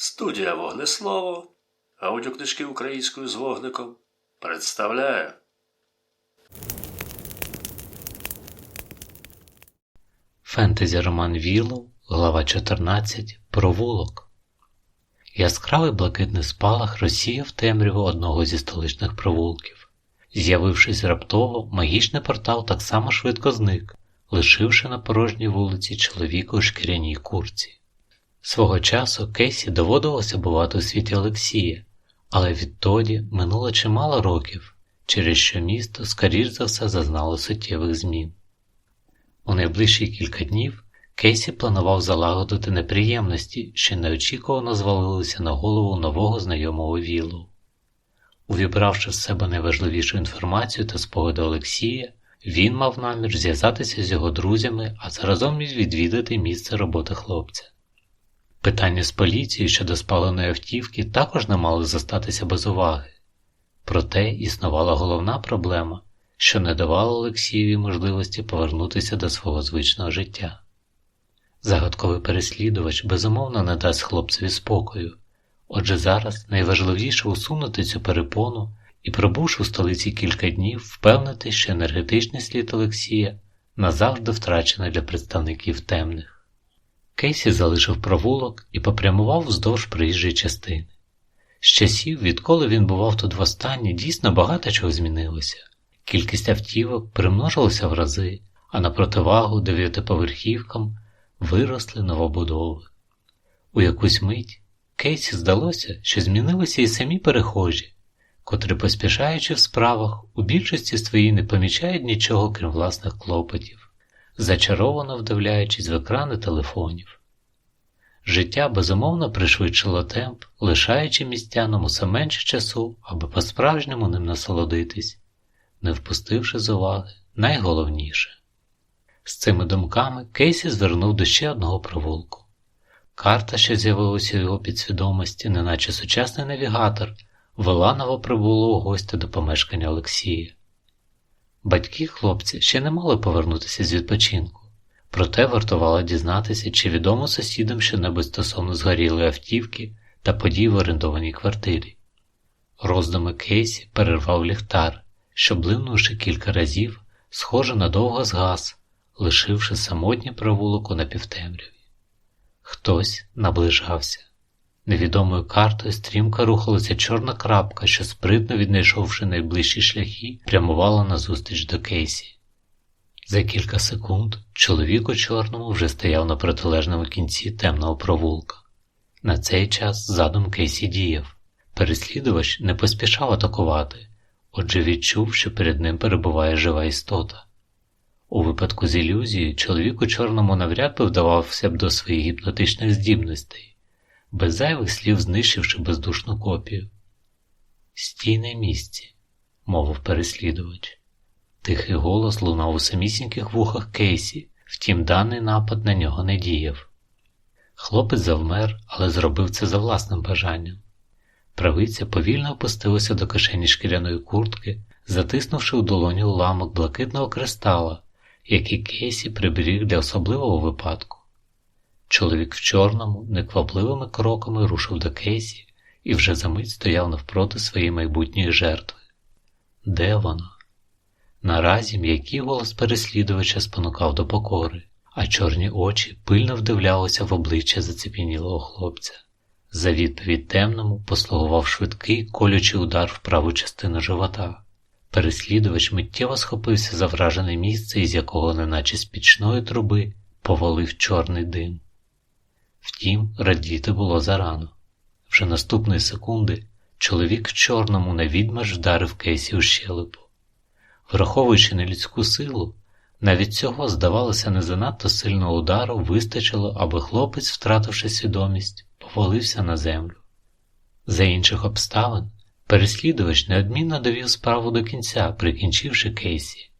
Студія Вогнеслово, аудіокнижки українською з вогником представляє. Фентезі роман Віллоу, глава 14. Провулок. Яскравий блакитний спалах розсіяв темряву одного зі столичних провулків. З'явившись раптово, магічний портал так само швидко зник, лишивши на порожній вулиці чоловіка у шкіряній курці. Свого часу Кейсі доводилося бувати у світі Олексія, але відтоді минуло чимало років, через що місто, скоріш за все, зазнало суттєвих змін. У найближчі кілька днів Кейсі планував залагодити неприємності, що неочікувано звалилися на голову нового знайомого Віллу. Увібравши в себе найважливішу інформацію та спогади Олексія, він мав намір зв'язатися з його друзями, а заразом відвідати місце роботи хлопця. Питання з поліцією щодо спаленої автівки також не мали зостатися без уваги. Проте існувала головна проблема, що не давала Олексієві можливості повернутися до свого звичного життя. Загадковий переслідувач безумовно не дасть хлопцеві спокою, отже зараз найважливіше усунути цю перепону і, пробувши в столиці кілька днів, впевнити, що енергетичний слід Олексія назавжди втрачений для представників темних. Кейсі залишив провулок і попрямував вздовж проїжджої частини. З часів, відколи він бував тут востаннє, дійсно багато чого змінилося. Кількість автівок примножилася в рази, а на противагу дев'ятиповерхівкам виросли новобудови. У якусь мить Кейсі здалося, що змінилися і самі перехожі, котрі, поспішаючи в справах, у більшості своїй не помічають нічого, крім власних клопотів зачаровано вдивляючись в екрани телефонів. Життя безумовно пришвидшило темп, лишаючи містянам усе менше часу, аби по-справжньому ним насолодитись, не впустивши з уваги найголовніше. З цими думками Кейсі звернув до ще одного провулку. Карта, що з'явилася в його підсвідомості, неначе сучасний навігатор, вела новоприбулого гостя до помешкання Олексія. Батьки хлопця ще не мали повернутися з відпочинку, проте вартувало дізнатися, чи відомо сусідам щонебудь стосовно згорілої автівки та подій в орендованій квартирі. Роздуми Кейсі перервав ліхтар, що, блимнувши кілька разів, схоже надовго згас, лишивши самотній провулок у напівтемряві. Хтось наближався. Невідомою картою стрімко рухалася чорна крапка, що, спритно віднайшовши найближчі шляхи, прямувала назустріч до Кейсі. За кілька секунд чоловік у чорному вже стояв на протилежному кінці темного провулка. На цей час задум Кейсі діяв. Переслідувач не поспішав атакувати, отже відчув, що перед ним перебуває жива істота. У випадку з ілюзією чоловік у чорному навряд би вдавався б до своїх гіпнотичних здібностей без зайвих слів знищивши бездушну копію. Стій на місці, мовив переслідувач. Тихий голос лунав у самісіньких вухах Кейсі, втім, даний напад на нього не діяв. Хлопець завмер, але зробив це за власним бажанням. Правиця повільно опустилася до кишені шкіряної куртки, затиснувши у долоню уламок блакитного кристала, який Кейсі приберіг для особливого випадку. Чоловік в чорному, неквапливими кроками рушив до Кейсі і вже за мить стояв навпроти своєї майбутньої жертви. Де вона? Наразі м'який голос переслідувача спонукав до покори, а чорні очі пильно вдивлялися в обличчя зацепінілого хлопця. За відповідь темному послугував швидкий колючий удар в праву частину живота. Переслідувач миттєво схопився за вражене місце, із якого, неначе з пічної труби, повалив чорний дим. Втім, радіти було зарано. Вже наступної секунди чоловік в чорному на відьмаш вдарив Кейсі у щелепу. Враховуючи нелюдську силу, навіть цього, здавалося, не занадто сильного удару вистачило, аби хлопець, втративши свідомість, повалився на землю. За інших обставин, переслідувач неодмінно довів справу до кінця, прикінчивши Кейсі.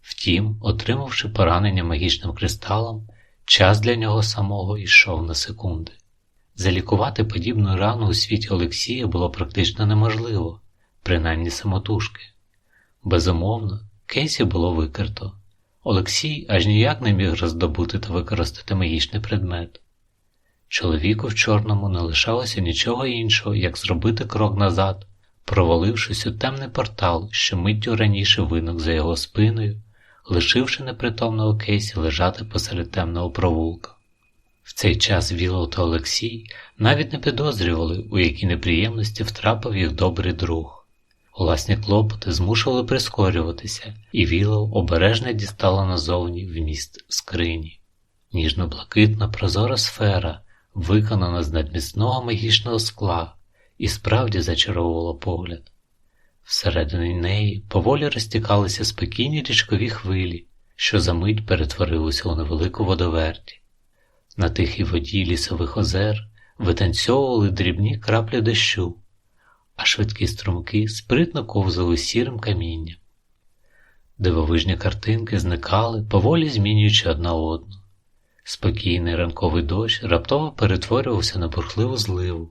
Втім, отримавши поранення магічним кристалом, Час для нього самого йшов на секунди. Залікувати подібну рану у світі Олексія було практично неможливо, принаймні самотужки. Безумовно, Кейсі було викрито. Олексій аж ніяк не міг роздобути та використати магічний предмет. Чоловіку в чорному не лишалося нічого іншого, як зробити крок назад, провалившись у темний портал, що миттю раніше виник за його спиною, лишивши непритомного Кейсі лежати посеред темного провулка. В цей час Вілоу та Олексій навіть не підозрювали, у які неприємності втрапив їх добрий друг. Власні клопоти змушували прискорюватися, і Вілоу обережно дістала назовні вміст скрині. Ніжно-блакитна прозора сфера, виконана з надміцного магічного скла, і справді зачаровувала погляд. Всередині неї поволі розтікалися спокійні річкові хвилі, що за мить перетворилися у невелику водоверті. На тихій воді лісових озер витанцьовували дрібні краплі дощу, а швидкі струмки спритно ковзали сірим камінням. Дивовижні картинки зникали, поволі змінюючи одна одну. Спокійний ранковий дощ раптово перетворювався на бурхливу зливу.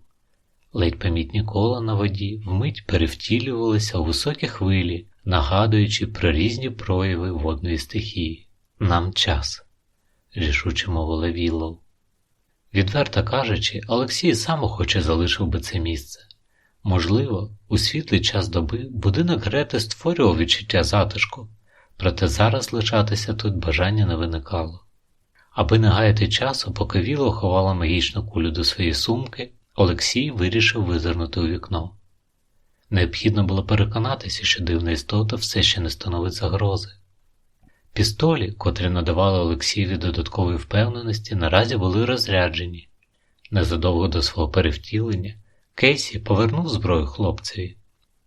Ледь помітні кола на воді вмить перевтілювалися у високі хвилі, нагадуючи про різні прояви водної стихії. Нам час, рішуче мовила Віллоу. Відверто кажучи, Олексій сам охоче залишив би це місце. Можливо, у світлий час доби будинок Грети створював відчуття затишку, проте зараз лишатися тут бажання не виникало. Аби не гаяти часу, поки Віло ховала магічну кулю до своєї сумки, Олексій вирішив визирнути у вікно. Необхідно було переконатися, що дивна істота все ще не становить загрози. Пістолі, котрі надавали Олексієві додаткової впевненості, наразі були розряджені. Незадовго до свого перевтілення Кейсі повернув зброю хлопцеві.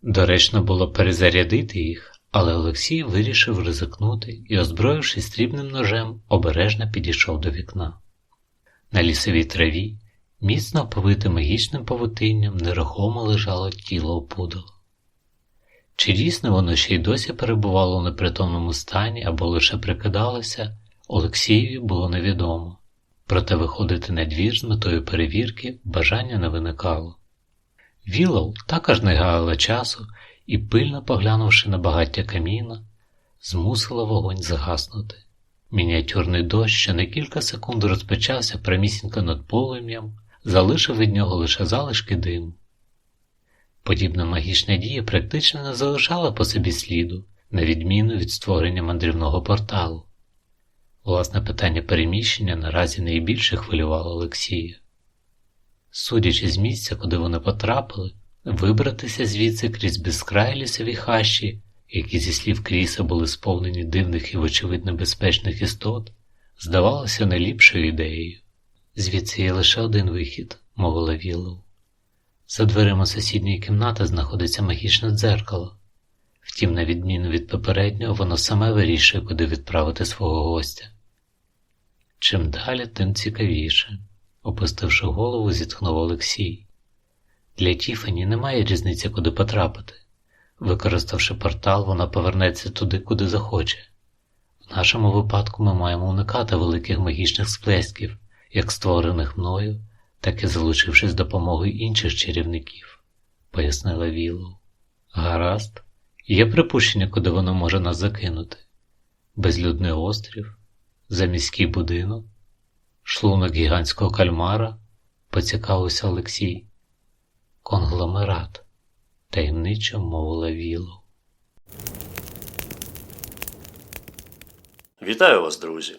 Доречно було перезарядити їх, але Олексій вирішив ризикнути і, озброївшись срібним ножем, обережно підійшов до вікна. На лісовій траві, міцно повите магічним павутинням, нерухомо лежало тіло опудала. Чи дійсно воно ще й досі перебувало у непритомному стані або лише прикидалося, Олексієві було невідомо, проте виходити на двір з метою перевірки бажання не виникало. Вілоу також не гаяла часу і, пильно поглянувши на багаття каміна, змусила вогонь загаснути. Мініатюрний дощ, що на кілька секунд розпочався прямісінько над полум'ям, залишив від нього лише залишки диму. Подібна магічна дія практично не залишала по собі сліду, на відміну від створення мандрівного порталу. Власне питання переміщення наразі найбільше хвилювало Олексія. Судячи з місця, куди вони потрапили, вибратися звідси крізь безкрай лісові хащі, які зі слів Кріса були сповнені дивних і, вочевидь, небезпечних істот, здавалося найліпшою ідеєю. Звідси є лише один вихід, мовила Віллоу. За дверима сусідньої кімнати знаходиться магічне дзеркало. Втім, на відміну від попереднього, воно саме вирішує, куди відправити свого гостя. Чим далі, тим цікавіше, опустивши голову, зітхнув Олексій. Для Тіфані немає різниці, куди потрапити. Використавши портал, вона повернеться туди, куди захоче. В нашому випадку ми маємо уникати великих магічних сплесків, як створених мною, так і залучившись допомогою інших чарівників, пояснила Віллоу. Гаразд, є припущення, куди воно може нас закинути. Безлюдний острів, заміський будинок, шлунок гігантського кальмара, поцікавився Олексій. Конгломерат, таємничо мовила Віллоу. Вітаю вас, друзі!